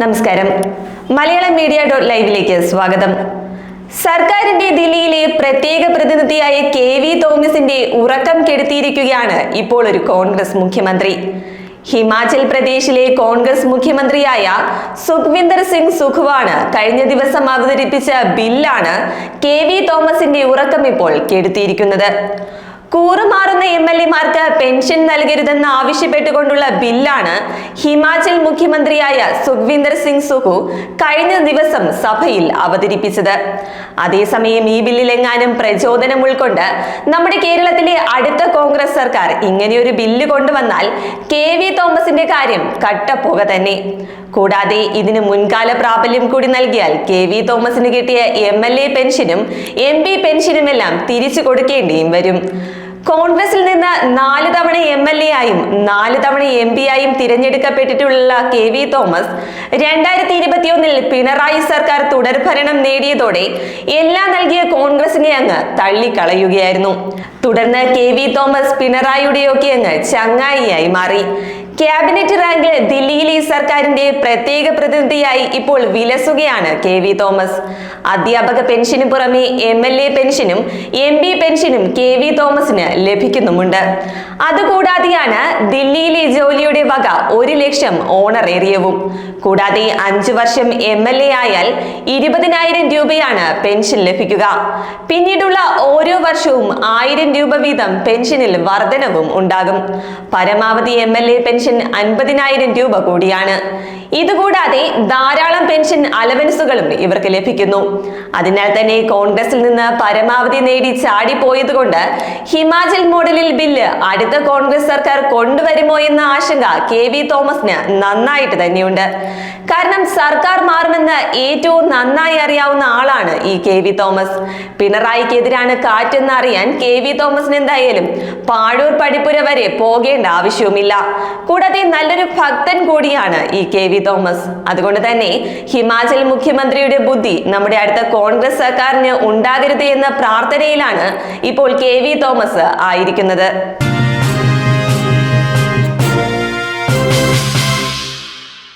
നമസ്കാരം. Malayalam media dot ലൈവിലേക്ക് സ്വാഗതം. സർക്കാരിന്റെ ദില്ലിയിലെ പ്രത്യേക പ്രതിനിധിയായ കെ വി തോമസിന്റെ ഉറക്കം കെടുത്തിയിരിക്കുകയാണ് ഇപ്പോൾ ഒരു കോൺഗ്രസ് മുഖ്യമന്ത്രി. ഹിമാചൽ പ്രദേശിലെ കോൺഗ്രസ് മുഖ്യമന്ത്രിയായ സുഖ്വിന്ദർ സിംഗ് സുഖുവാണ് കഴിഞ്ഞ ദിവസം അവതരിപ്പിച്ച ബില്ലാണ് കെ വി തോമസിന്റെ ഉറക്കം ഇപ്പോൾ കെടുത്തിയിരിക്കുന്നത്. കൂറുമാറുന്ന എം എൽ എമാർക്ക് പെൻഷൻ നൽകരുതെന്ന് ആവശ്യപ്പെട്ടുകൊണ്ടുള്ള ബില്ലാണ് ഹിമാചൽ മുഖ്യമന്ത്രിയായ സുഖ്വിന്ദർ സിംഗ് സുഖു കഴിഞ്ഞ ദിവസം സഭയിൽ അവതരിപ്പിച്ചത്. അതേസമയം ഈ ബില്ലിലെങ്ങാനും പ്രചോദനം ഉൾക്കൊണ്ട് നമ്മുടെ കേരളത്തിലെ അടുത്ത കോൺഗ്രസ് സർക്കാർ ഇങ്ങനെയൊരു ബില്ല് കൊണ്ടുവന്നാൽ കെ വി തോമസിന്റെ കാര്യം കട്ടപ്പുക തന്നെ. കൂടാതെ ഇതിന് മുൻകാല പ്രാബല്യം കൂടി നൽകിയാൽ കെ വി തോമസിന് കിട്ടിയ എം എൽ എ പെൻഷനും എം പി പെൻഷനുമെല്ലാം തിരിച്ചു കൊടുക്കേണ്ടിയും വരും. കോൺഗ്രസിൽ നിന്ന് നാല് തവണ എം എൽ എ ആയും നാല് തവണ എം പി ആയും തിരഞ്ഞെടുക്കപ്പെട്ടിട്ടുള്ള കെ വി തോമസ് രണ്ടായിരത്തി ഇരുപത്തിയൊന്നിൽ പിണറായി സർക്കാർ തുടർഭരണം നേടിയതോടെ എല്ലാം നൽകിയ കോൺഗ്രസിനെ അങ്ങ് തള്ളിക്കളയുകയായിരുന്നു. തുടർന്ന് കെ വി തോമസ് പിണറായിയുടെയൊക്കെ അങ്ങ് ചങ്ങായിയായി മാറി. ക്യാബിനറ്റ് റാങ്ക് ദില്ലിയിലെ സർക്കാരിന്റെ പ്രത്യേക പ്രതിനിധിയായി ഇപ്പോൾ വിലസുകയാണ് കെ വി തോമസ്. അധ്യാപക പെൻഷന് പുറമെ എം എൽ എ പെൻഷനും എം പി പെൻഷനും കെ വി തോമസിന് ലഭിക്കുന്നുമുണ്ട്. അതുകൂടാതെയാണ് ദില്ലിയിലെ ജോലിയുടെ വക ഒരു ലക്ഷം ഓണറേറിയവും. കൂടാതെ അഞ്ചു വർഷം എം എൽ എ ആയാൽ ഇരുപതിനായിരം രൂപയാണ് പെൻഷൻ ലഭിക്കുക. പിന്നീടുള്ള ഓരോ വർഷവും ആയിരം രൂപ വീതം പെൻഷനിൽ വർധനവും ഉണ്ടാകും. പരമാവധി എം എൽ എ പെൻഷൻ അൻപതിനായിരം രൂപ കൂടിയാണ്. ഇതുകൂടാതെ ധാരാളം പെൻഷൻ അലവൻസുകളും ഇവർക്ക് ലഭിക്കുന്നു. അതിനാൽ തന്നെ കോൺഗ്രസിൽ നിന്ന് പരമാവധി നേടി ചാടിപ്പോയതുകൊണ്ട് ഹിമാചൽ മോഡലിൽ ബില്ല് അടുത്ത കോൺഗ്രസ് സർക്കാർ കൊണ്ടുവരുമോ എന്ന ആശങ്ക കെ വി തോമസിന് നന്നായിട്ട് തന്നെയുണ്ട്. കാരണം സർക്കാർ മാറുമെന്ന് ഏറ്റവും നന്നായി അറിയാവുന്ന ആളാണ് ഈ കെ വി തോമസ്. പിണറായിക്കെതിരാണ് കാറ്റെന്ന് അറിയാൻ കെ വി തോമസിന് എന്തായാലും പാഴൂർ പടിപ്പുര വരെ പോകേണ്ട ആവശ്യവുമില്ല. കൂടാതെ നല്ലൊരു ഭക്തൻ കൂടിയാണ് ഈ കെ വി തോമസ്. അതുകൊണ്ട് തന്നെ ഹിമാചൽ മുഖ്യമന്ത്രിയുടെ ബുദ്ധി നമ്മുടെ അടുത്ത കോൺഗ്രസ് സർക്കാരിന് ഉണ്ടാകരുത് എന്ന പ്രാർത്ഥനയിലാണ് ഇപ്പോൾ കെ വി തോമസ് ആയിരിക്കുന്നത്.